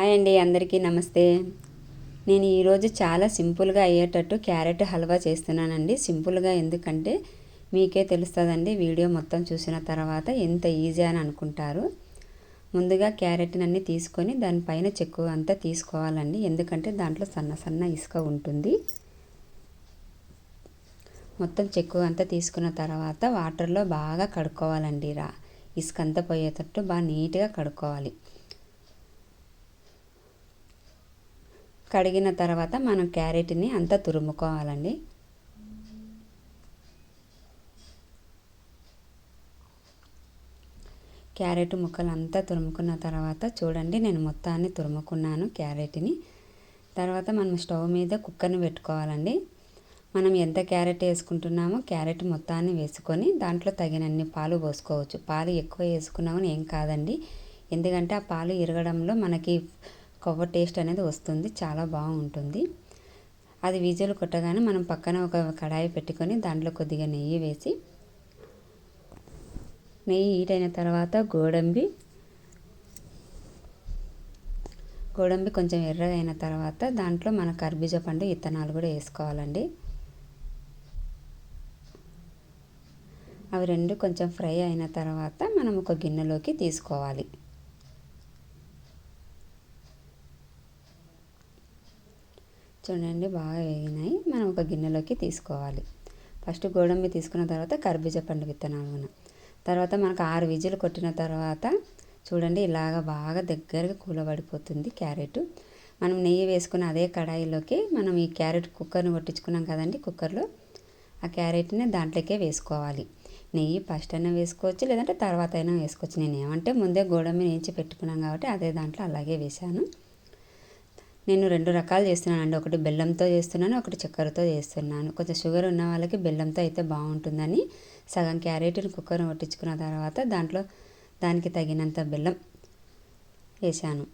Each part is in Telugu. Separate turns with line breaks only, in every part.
హాయ్ అండి అందరికీ నమస్తే. నేను ఈరోజు చాలా సింపుల్గా అయ్యేటట్టు క్యారెట్ హల్వా చేస్తున్నానండి. సింపుల్గా ఎందుకంటే మీకే తెలుస్తుందండి వీడియో మొత్తం చూసిన తర్వాత ఎంత ఈజీ అని అనుకుంటారు. ముందుగా క్యారెట్ని అన్నీ తీసుకొని దానిపైన చెక్కు అంతా తీసుకోవాలండి. ఎందుకంటే దాంట్లో సన్న సన్న ఇసుక ఉంటుంది. మొత్తం చెక్కు అంతా తీసుకున్న తర్వాత వాటర్లో బాగా కడుక్కోవాలండి రా. ఇసుక అంతా పోయేటట్టు బాగా నీట్గా కడుక్కోవాలి. కడిగిన తర్వాత మనం క్యారెట్ని అంతా తురుముకోవాలండి. క్యారెట్ ముక్కలు అంతా తురుముకున్న తర్వాత చూడండి నేను మొత్తాన్ని తురుముకున్నాను క్యారెట్ని. తర్వాత మనం స్టవ్ మీద కుక్కర్ని పెట్టుకోవాలండి. మనం ఎంత క్యారెట్ వేసుకుంటున్నామో క్యారెట్ మొత్తాన్ని వేసుకొని దాంట్లో తగినన్ని పాలు పోసుకోవచ్చు. పాలు ఎక్కువ వేసుకున్నామని ఏం కాదండి. ఎందుకంటే ఆ పాలు ఇరగడంలో మనకి కొవ్వ టేస్ట్ అనేది వస్తుంది చాలా బాగుంటుంది. అది విజులు కొట్టగానే మనం పక్కన ఒక కడాయి పెట్టుకొని దాంట్లో కొద్దిగా నెయ్యి వేసి నెయ్యి హీట్ అయిన తర్వాత గోడంబి గోడంబి కొంచెం ఎర్రగా అయిన తర్వాత దాంట్లో మన కర్బీజా పండు ఇత్తనాలు కూడా వేసుకోవాలండి. అవి రెండు కొంచెం ఫ్రై అయిన తర్వాత మనం ఒక గిన్నెలోకి తీసుకోవాలి. చూడండి బాగా వేగినాయి. మనం ఒక గిన్నెలోకి తీసుకోవాలి. ఫస్ట్ గోడంబి తీసుకున్న తర్వాత కర్బీజ పండు విత్తనాలు తర్వాత మనకు ఆరు విజులు కొట్టిన తర్వాత చూడండి ఇలాగ బాగా దగ్గరగా కూలబడిపోతుంది క్యారెట్. మనం నెయ్యి వేసుకున్న అదే కడాయిలోకి మనం ఈ క్యారెట్ కుక్కర్ని కొట్టించుకున్నాం కదండి కుక్కర్లో. ఆ క్యారెట్ని దాంట్లోకే వేసుకోవాలి. నెయ్యి ఫస్ట్ అయినా వేసుకోవచ్చు లేదంటే తర్వాత అయినా వేసుకోవచ్చు. నేను ఏమంటే ముందే గోడమ్మి వేయించి పెట్టుకున్నాం కాబట్టి అదే దాంట్లో అలాగే వేశాను. నేను రెండు రకాలు చేస్తున్నానండి. ఒకటి బెల్లంతో చేస్తున్నాను ఒకటి చక్కెరతో చేస్తున్నాను. కొంచెం షుగర్ ఉన్న వాళ్ళకి బెల్లంతో అయితే బాగుంటుందని సగం క్యారెట్ని కుక్కర్ కొట్టించుకున్న తర్వాత దాంట్లో దానికి తగినంత బెల్లం వేసాను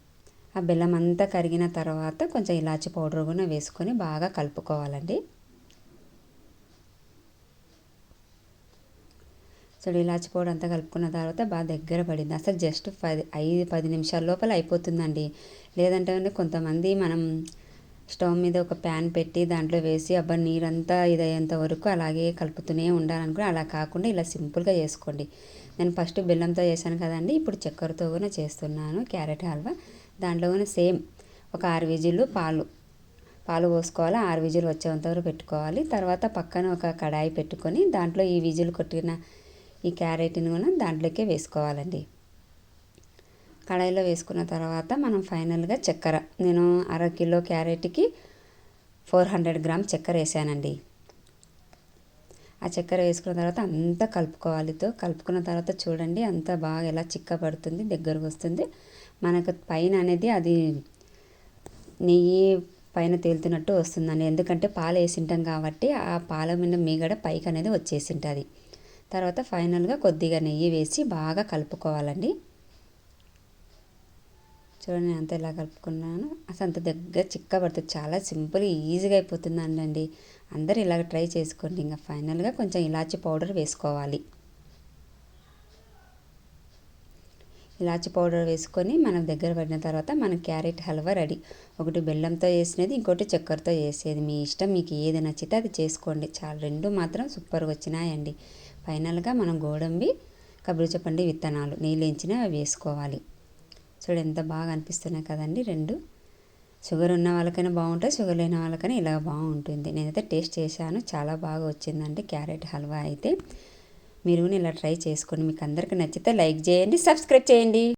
ఆ బెల్లం అంతా కరిగిన తర్వాత కొంచెం ఇలాచి పౌడర్ కూడా వేసుకొని బాగా కలుపుకోవాలండి. సో ఇలాచి పౌడర్ అంతా కలుపుకున్న తర్వాత బాగా దగ్గర పడింది. అసలు జస్ట్ పది ఐదు పది నిమిషాల లోపల అయిపోతుందండి. లేదంటే కొంతమంది మనం స్టవ్ మీద ఒక ప్యాన్ పెట్టి దాంట్లో వేసి అబ్బా నీరంతా ఇదయ్యేంత వరకు అలాగే కలుపుతూనే ఉండాలనుకుని అలా కాకుండా ఇలా సింపుల్గా చేసుకోండి. నేను ఫస్ట్ బెల్లంతో చేశాను కదండి ఇప్పుడు చక్కెరతో కూడా చేస్తున్నాను క్యారెట్ హల్వా. దాంట్లో కూడా సేమ్ ఒక ఆరు విజిల్లు పాలు. పాలు పోసుకోవాలి ఆరు విజిల్ వచ్చేంత వరకు పెట్టుకోవాలి. తర్వాత పక్కన ఒక కడాయి పెట్టుకొని దాంట్లో ఈ విజిల్ కొట్టిన ఈ క్యారెట్ని కూడా దాంట్లోకే వేసుకోవాలండి. కడాయిలో వేసుకున్న తర్వాత మనం ఫైనల్గా చక్కెర. నేను అర కిలో క్యారెట్కి ఫోర్ హండ్రెడ్ గ్రామ్ చక్కెర వేసానండి. ఆ చక్కెర వేసుకున్న తర్వాత అంతా కలుపుకోవాలితో కలుపుకున్న తర్వాత చూడండి అంతా బాగా ఎలా చిక్కబడుతుంది దగ్గరకు వస్తుంది. మనకు పైన అనేది అది నెయ్యి పైన తేలుతున్నట్టు వస్తుందండి. ఎందుకంటే పాలు వేసింటాం కాబట్టి ఆ పాల మీద మీగడ పైకి అనేది వచ్చేసింటుంది. తర్వాత ఫైనల్గా కొద్దిగా నెయ్యి వేసి బాగా కలుపుకోవాలండి. చూడండి అంత ఇలా కలుపుకున్నాను. అసలు అంత దగ్గర చిక్కబడుతుంది చాలా సింపుల్ ఈజీగా అయిపోతుందండి అందరు ఇలాగ ట్రై చేసుకోండి. ఇంకా ఫైనల్గా కొంచెం ఇలాచి పౌడర్ వేసుకోవాలి. ఇలాచి పౌడర్ వేసుకొని మనం దగ్గర పడిన తర్వాత మన క్యారెట్ హల్వా రెడీ. ఒకటి బెల్లంతో వేసినది ఇంకోటి చక్కెరతో వేసేది. మీ ఇష్టం మీకు ఏది నచ్చితే అది చేసుకోండి. చాలా రెండు మాత్రం సూపర్గా వచ్చినాయండి. ఫైనల్గా మనం గోడంబి కబురుచపండి విత్తనాలు నీళ్ళించిన వేసుకోవాలి. చూడు ఎంత బాగా అనిపిస్తున్నాయి కదండి రెండు. షుగర్ ఉన్న వాళ్ళకైనా బాగుంటుంది షుగర్ లేని వాళ్ళకైనా ఇలా బాగుంటుంది. నేనైతే టేస్ట్ చేశాను చాలా బాగా వచ్చిందండి క్యారెట్ హల్వా అయితే. మీరు ఇలా ట్రై చేసుకోండి మీకు అందరికీ నచ్చితే లైక్ చేయండి సబ్స్క్రైబ్ చేయండి.